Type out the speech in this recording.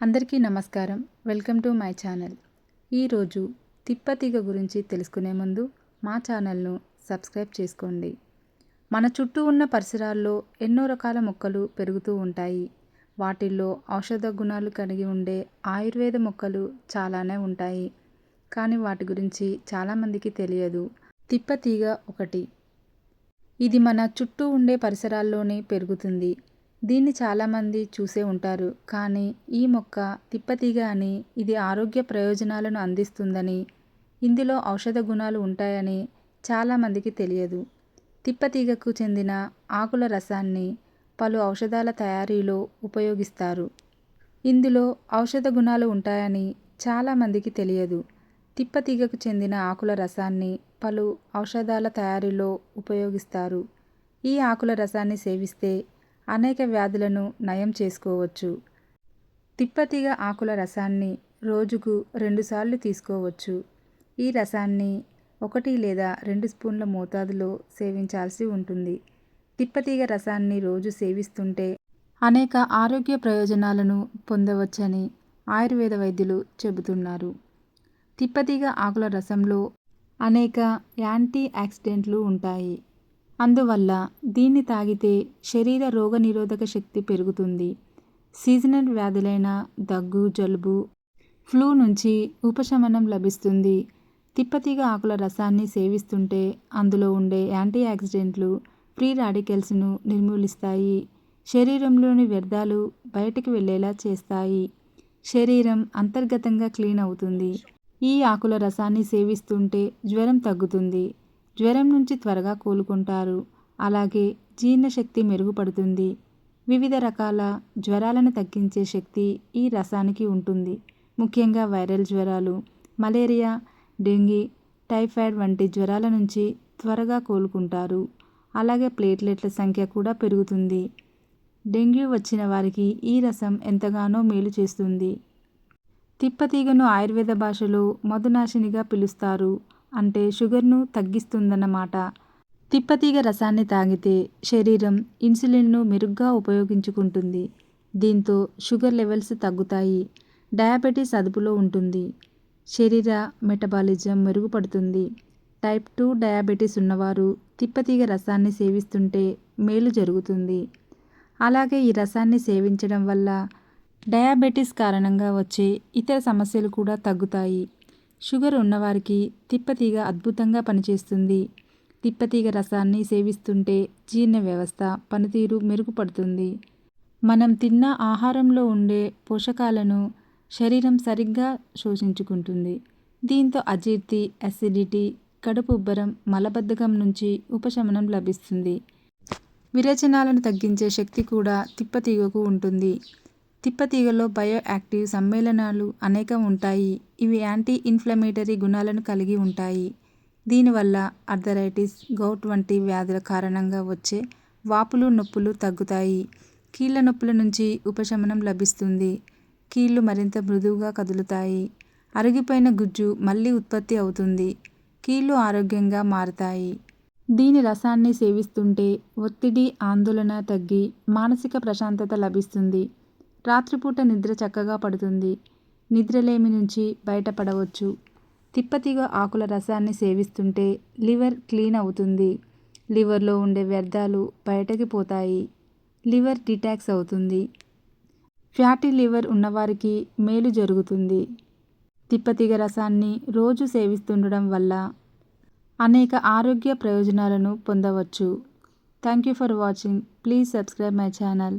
అందరికీ నమస్కారం. Welcome to my channel. ఈరోజు తిప్పతీగ గురించి తెలుసుకునే ముందు మా ఛానల్ను సబ్స్క్రైబ్ చేసుకోండి. మన చుట్టూ ఉన్న పరిసరాల్లో ఎన్నో రకాల మొక్కలు పెరుగుతూ ఉంటాయి. వాటిల్లో ఔషధ గుణాలు కలిగి ఉండే ఆయుర్వేద మొక్కలు చాలానే ఉంటాయి. కానీ వాటి గురించి చాలామందికి తెలియదు. తిప్పతీగ ఒకటి. ఇది మన చుట్టూ ఉండే పరిసరాల్లోనే పెరుగుతుంది. దీన్ని చాలామంది చూసే ఉంటారు. కానీ ఈ మొక్క తిప్పతీగ అని ఇది ఆరోగ్య ప్రయోజనాలను అందిస్తుందని ఇందులో ఔషధ గుణాలు ఉంటాయని చాలామందికి తెలియదు. తిప్పతీగకు చెందిన ఆకుల రసాన్ని పలు ఔషధాల తయారీలో ఉపయోగిస్తారు. ఇందులో ఔషధ గుణాలు ఉంటాయని చాలామందికి తెలియదు. తిప్పతీగకు చెందిన ఆకుల రసాన్ని పలు ఔషధాల తయారీలో ఉపయోగిస్తారు. ఈ ఆకుల రసాన్ని సేవిస్తే అనేక వ్యాధులను నయం చేసుకోవచ్చు. తిప్పతీగ ఆకుల రసాన్ని రోజుకు రెండుసార్లు తీసుకోవచ్చు. ఈ రసాన్ని ఒకటి లేదా రెండు స్పూన్ల మోతాదులో సేవించాల్సి ఉంటుంది. తిప్పతీగ రసాన్ని రోజు సేవిస్తుంటే అనేక ఆరోగ్య ప్రయోజనాలను పొందవచ్చని ఆయుర్వేద వైద్యులు చెబుతున్నారు. తిప్పతీగ ఆకుల రసంలో అనేక యాంటీ ఆక్సిడెంట్లు ఉంటాయి. అందువల్ల దీన్ని తాగితే శరీర రోగనిరోధక శక్తి పెరుగుతుంది. సీజనల్ వ్యాధులైన దగ్గు జలుబు ఫ్లూ నుంచి ఉపశమనం లభిస్తుంది. తిప్పతీగ ఆకుల రసాన్ని సేవిస్తుంటే అందులో ఉండే యాంటీ ఆక్సిడెంట్లు ఫ్రీ రాడికల్స్ను నిర్మూలిస్తాయి. శరీరంలోని వ్యర్థాలు బయటికి వెళ్ళేలా చేస్తాయి. శరీరం అంతర్గతంగా క్లీన్ అవుతుంది. ఈ ఆకుల రసాన్ని సేవిస్తుంటే జ్వరం తగ్గుతుంది. జ్వరం నుంచి త్వరగా కోలుకుంటారు. అలాగే జీర్ణశక్తి మెరుగుపడుతుంది. వివిధ రకాల జ్వరాలను తగ్గించే శక్తి ఈ రసానికి ఉంటుంది. ముఖ్యంగా వైరల్ జ్వరాలు మలేరియా డెంగీ టైఫాయిడ్ వంటి జ్వరాల నుంచి త్వరగా కోలుకుంటారు. అలాగే ప్లేట్లెట్ల సంఖ్య కూడా పెరుగుతుంది. డెంగ్యూ వచ్చిన వారికి ఈ రసం ఎంతగానో మేలు చేస్తుంది. తిప్పతీగను ఆయుర్వేద భాషలో మధునాశినిగా పిలుస్తారు. అంటే షుగర్ను తగ్గిస్తుందన్నమాట. తిప్పతీగ రసాన్ని తాగితే శరీరం ఇన్సులిన్ను మెరుగ్గా ఉపయోగించుకుంటుంది. దీంతో షుగర్ లెవెల్స్ తగ్గుతాయి. డయాబెటీస్ అదుపులో ఉంటుంది. శరీర మెటబాలిజం మెరుగుపడుతుంది. టైప్ టూ డయాబెటీస్ ఉన్నవారు తిప్పతీగ రసాన్ని సేవిస్తుంటే మేలు జరుగుతుంది. అలాగే ఈ రసాన్ని సేవించడం వల్ల డయాబెటీస్ కారణంగా వచ్చే ఇతర సమస్యలు కూడా తగ్గుతాయి. షుగర్ ఉన్నవారికి తిప్పతీగ అద్భుతంగా పనిచేస్తుంది. తిప్పతీగ రసాన్ని సేవిస్తుంటే జీర్ణ వ్యవస్థ పనితీరు మెరుగుపడుతుంది. మనం తిన్న ఆహారంలో ఉండే పోషకాలను శరీరం సరిగ్గా శోషించుకుంటుంది. దీంతో అజీర్తి అసిడిటీ కడుపు ఉబ్బరం మలబద్ధకం నుంచి ఉపశమనం లభిస్తుంది. విరేచనాలను తగ్గించే శక్తి కూడా తిప్పతీగకు ఉంటుంది. తిప్పతీగలో బయో యాక్టివ్ సమ్మేళనాలు అనేకం ఉంటాయి. ఇవి యాంటీ ఇన్ఫ్లమేటరీ గుణాలను కలిగి ఉంటాయి. దీనివల్ల అర్థరైటిస్ గౌట్ వంటి వ్యాధుల కారణంగా వచ్చే వాపులు నొప్పులు తగ్గుతాయి. కీళ్ళ నొప్పుల నుంచి ఉపశమనం లభిస్తుంది. కీళ్ళు మరింత మృదువుగా కదులుతాయి. అరిగిపోయిన గుజ్జు మళ్ళీ ఉత్పత్తి అవుతుంది. కీళ్ళు ఆరోగ్యంగా మారతాయి. దీని రసాన్ని సేవిస్తుంటే ఒత్తిడి ఆందోళన తగ్గి మానసిక ప్రశాంతత లభిస్తుంది. రాత్రిపూట నిద్ర చక్కగా పడుతుంది. నిద్రలేమి నుంచి బయటపడవచ్చు. తిప్పతీగ ఆకుల రసాన్ని సేవిస్తుంటే లివర్ క్లీన్ అవుతుంది. లివర్లో ఉండే వ్యర్థాలు బయటకి పోతాయి. లివర్ డిటాక్స్ అవుతుంది. ఫ్యాటీ లివర్ ఉన్నవారికి మేలు జరుగుతుంది. తిప్పతీగ రసాన్ని రోజు సేవిస్తుండడం వల్ల అనేక ఆరోగ్య ప్రయోజనాలను పొందవచ్చు. Thank you for watching. Please subscribe my channel.